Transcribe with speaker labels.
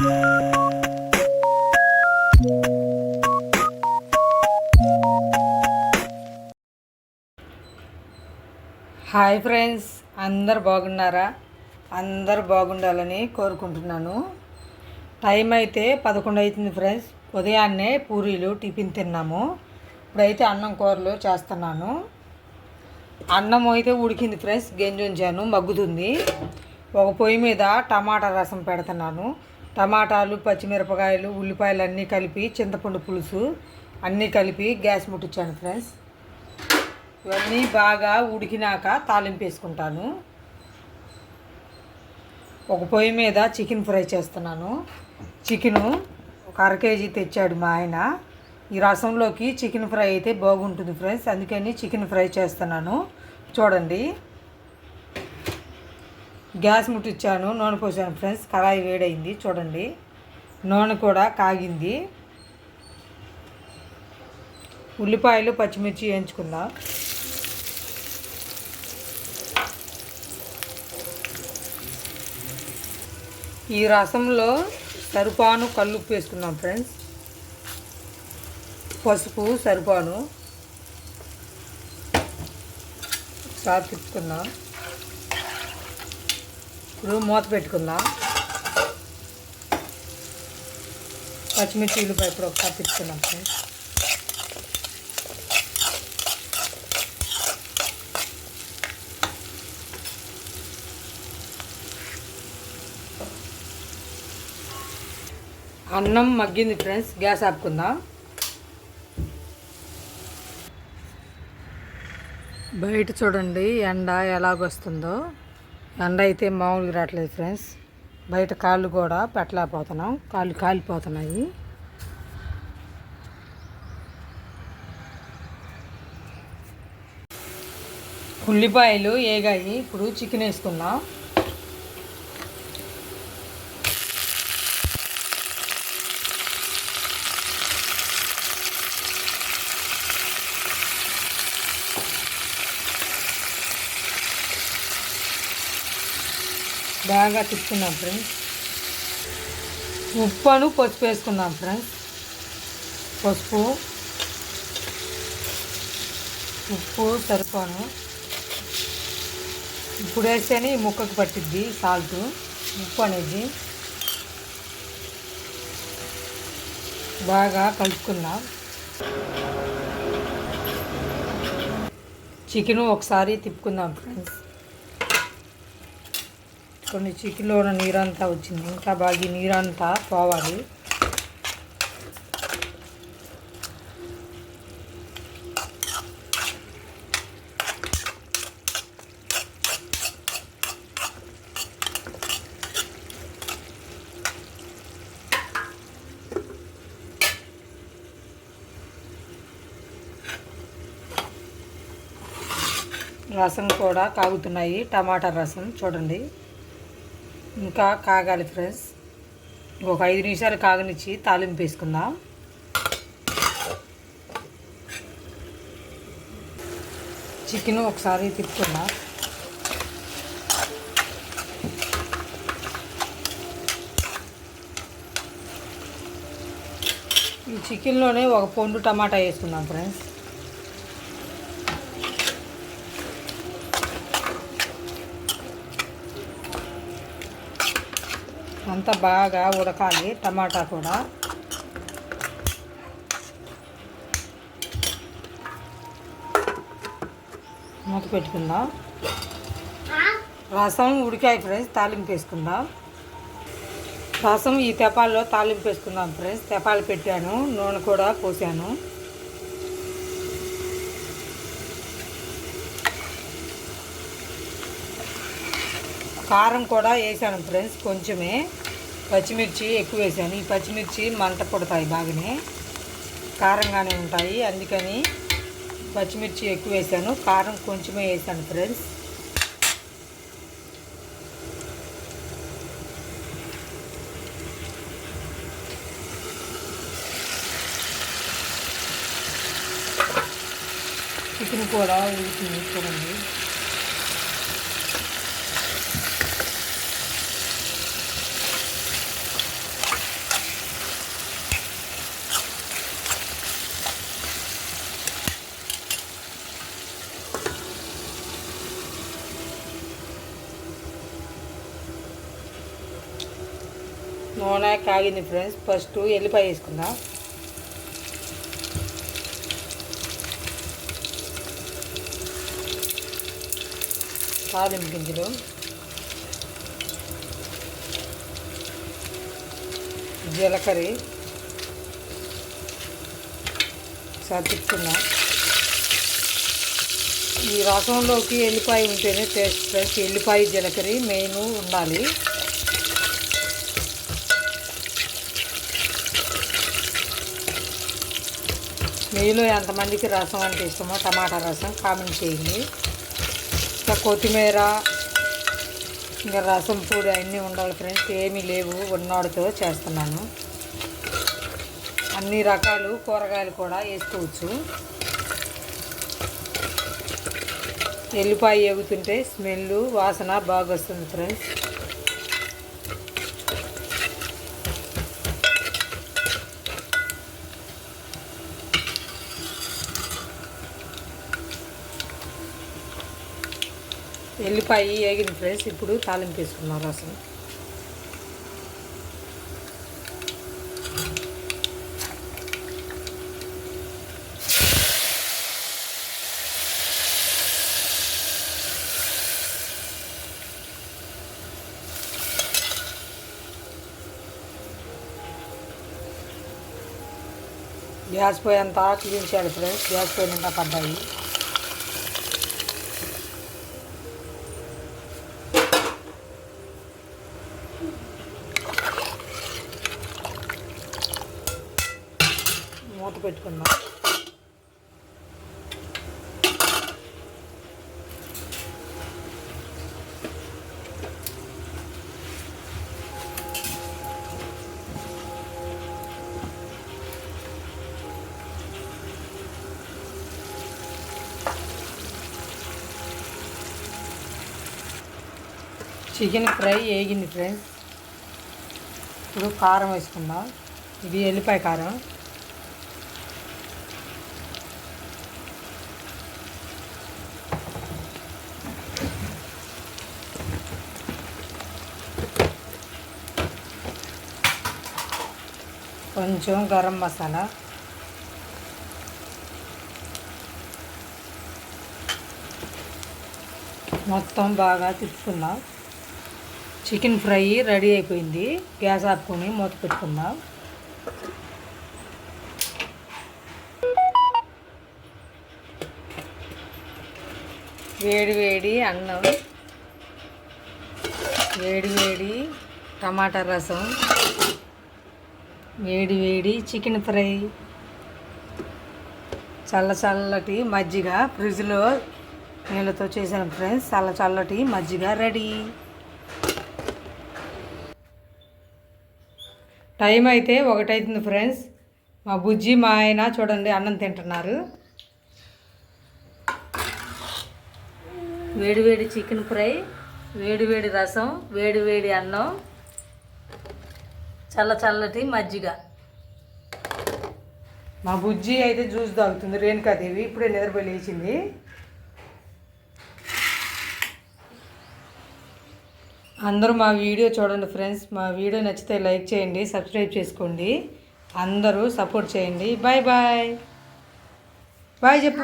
Speaker 1: Hi friends అందరు బాగున్నారా? అందరు బాగుండాలని కోరుకుంటున్నాను. టైం అయితే పదకొండు అవుతుంది ఫ్రెండ్స్. ఉదయాన్నే పూరీలు టిఫిన్ తిన్నాము. ఇప్పుడైతే అన్నం కూరలు చేస్తున్నాను. అన్నం అయితే ఉడికింది ఫ్రెండ్స్ గంజి ఉంచాను మగ్గుతుంది. ఒక పొయ్యి మీద టమాటా రసం పెడుతున్నాను. టమాటాలు పచ్చిమిరపకాయలు ఉల్లిపాయలు అన్నీ కలిపి చింతపండు పులుసు అన్నీ కలిపి గ్యాస్ ముట్టించాను ఫ్రెండ్స్ ఇవన్నీ బాగా ఉడికినాక తాలింపు వేసుకుంటాను. ఒక పొయ్యి మీద చికెన్ ఫ్రై చేస్తున్నాను. చికెను ఒక అర కేజీ తెచ్చాడు మా ఆయన. ఈ రసంలోకి చికెన్ ఫ్రై అయితే బాగుంటుంది ఫ్రెండ్స్ అందుకని చికెన్ ఫ్రై చేస్తున్నాను. చూడండి. గ్యాస్ ముట్టించాను నూనె పోసాను ఫ్రెండ్స్. కళాయి వేడైంది చూడండి. నూనె కూడా కాగింది. ఉల్లిపాయలు పచ్చిమిర్చి వేయించుకుందాం. ఈ రసంలో సరిపాను కల్లుప్పు వేసుకున్నాం ఫ్రెండ్స్. పసుపు సరిపాను. సార్ తిప్పుకుందాం. ఇప్పుడు మూత పెట్టుకుందాం. పచ్చిమిర్చి ఉల్లిపాయ ఇప్పుడు ఒకసారి తిప్పుకుందాం ఫ్రెండ్స్. అన్నం మగ్గింది ఫ్రెండ్స్ గ్యాస్ ఆపుకుందాం. బయట చూడండి ఎండ ఎలాగొస్తుందో. ఎండ అయితే మామూలుగా రావట్లేదు ఫ్రెండ్స్. బయట కాళ్ళు కూడా పెట్టలేకపోతున్నాం. కాళ్ళు కాలిపోతున్నాయి. ఉల్లిపాయలు ఏగాయి. ఇప్పుడు చికెన్ వేసుకుందాం. బాగా తిప్పుకున్నాం ఫ్రెండ్స్ ఉప్పును పసుపు వేసుకుందాం ఫ్రెండ్స్ పసుపు. ఉప్పు సరిపోను. ఇప్పుడు వేస్తేనే ఈ ముక్కకు పట్టిద్ది సాల్ట్ ఉప్పు అనేది. బాగా కలుపుకుందాం చికెను ఒకసారి తిప్పుకుందాం ఫ్రెండ్స్ కొన్ని చికెన్లో ఉన్న నీరంతా వచ్చింది. ఇంకా బాగా నీరంతా పోవాలి. రసం కూడా కాగుతున్నాయి టమాటా రసం చూడండి. ఇంకా కాగాలి ఫ్రెండ్స్. ఒక ఐదు నిమిషాలు కాగనిచ్చి తాలింపు వేసుకుందాం. చికెన్ ఒకసారి తిప్పుకుందాం. ఈ చికెన్లోనే ఒక పొండు టమాటా వేసుకుందాం ఫ్రెండ్స్. అంతా బాగా ఉడకాలి టమాటా కూడా. మూత పెట్టుకుందాం. రసం ఉడికాయి ఫ్రెండ్స్ తాలింపు వేసుకుందాం. రసం ఈ తెపాల్లో తాలింపు వేసుకుందాం ఫ్రెండ్స్ తెపాలు పెట్టాను నూనె కూడా పోసాను. కారం కూడా వేసాను ఫ్రెండ్స్ కొంచెమే. పచ్చిమిర్చి ఎక్కువ వేసాను. ఈ పచ్చిమిర్చి మంట పుడతాయి బాగానే. కారంగానే ఉంటాయి. అందుకని పచ్చిమిర్చి ఎక్కువ వేసాను. కారం కొంచెమే వేసాను ఫ్రెండ్స్. చికెన్ కూడా ఉడుకుతుంది చూడండి. నూనె కాగింది ఫ్రెండ్స్. ఫస్ట్ ఎల్లిపాయ వేసుకుందాం. బాదం గింజలు. జీలకర్ర. సర్దుకున్నా ఈ రసంలోకి ఎల్లిపాయ ఉంటేనే టేస్ట్ ఫ్రెండ్స్. ఎల్లిపాయ జీలకర్ర మెయిన్ ఉండాలి. మీలో ఎంతమందికి రసం అంటే ఇష్టమో టమాటా రసం కామెంట్ చేయండి. ఇంకా కొత్తిమీర ఇంకా రసం పొడి అన్నీ ఉండాలి ఫ్రెండ్స్ ఏమీ లేవు ఉన్నవాడితో చేస్తున్నాను. అన్ని రకాలు కూరగాయలు కూడా వేసుకోవచ్చు. ఎల్లిపాయ ఎగుతుంటే స్మెల్ వాసన బాగా వస్తుంది ఫ్రెండ్స్. ఎల్లిపాయ వేగింది ఫ్రెండ్స్. ఇప్పుడు తాలింపు వేసుకున్నాం రసం గ్యాస్ పొయ్యి అంతా క్లీన్ చేయాలి ఫ్రెండ్స్. గ్యాస్ పోయినంత పడ్డాయి. మూత పెట్టుకుందాం చికెన్ ఫ్రై వేగింది ఫ్రెండ్స్. ఇప్పుడు కారం వేసుకుందాం. ఇది ఎల్లిపాయ కారం. కొంచెం గరం మసాలా. మొత్తం బాగా తిప్పుకుందాం. చికెన్ ఫ్రై రెడీ అయిపోయింది. గ్యాస్ ఆపుకొని మూత పెట్టుకుందాం. వేడి వేడి అన్నం వేడి వేడి టమాటా రసం వేడి వేడి చికెన్ ఫ్రై. చల్ల చల్లటి మజ్జిగ ఫ్రిడ్జ్లో నీళ్ళతో చేసిన ఫ్రెండ్స్. చల్ల చల్లటి మజ్జిగ రెడీ. టైం అయితే ఒకటైతుంది ఫ్రెండ్స్. మా బుజ్జి మా ఆయన చూడండి అన్నం తింటున్నారు. వేడివేడి చికెన్ ఫ్రై వేడివేడి రసం వేడివేడి అన్నం చల్ల చల్లటి మజ్జిగ. మా బుజ్జి అయితే జ్యూస్ తాగుతుంది రేణుకాదేవి ఇప్పుడే నిద్రపోయి లేచింది. అందరూ మా వీడియో చూడండి ఫ్రెండ్స్. మా వీడియో నచ్చితే లైక్ చేయండి సబ్స్క్రైబ్ చేసుకోండి. అందరూ సపోర్ట్ చేయండి. Bye bye. బాయ్ చెప్పు.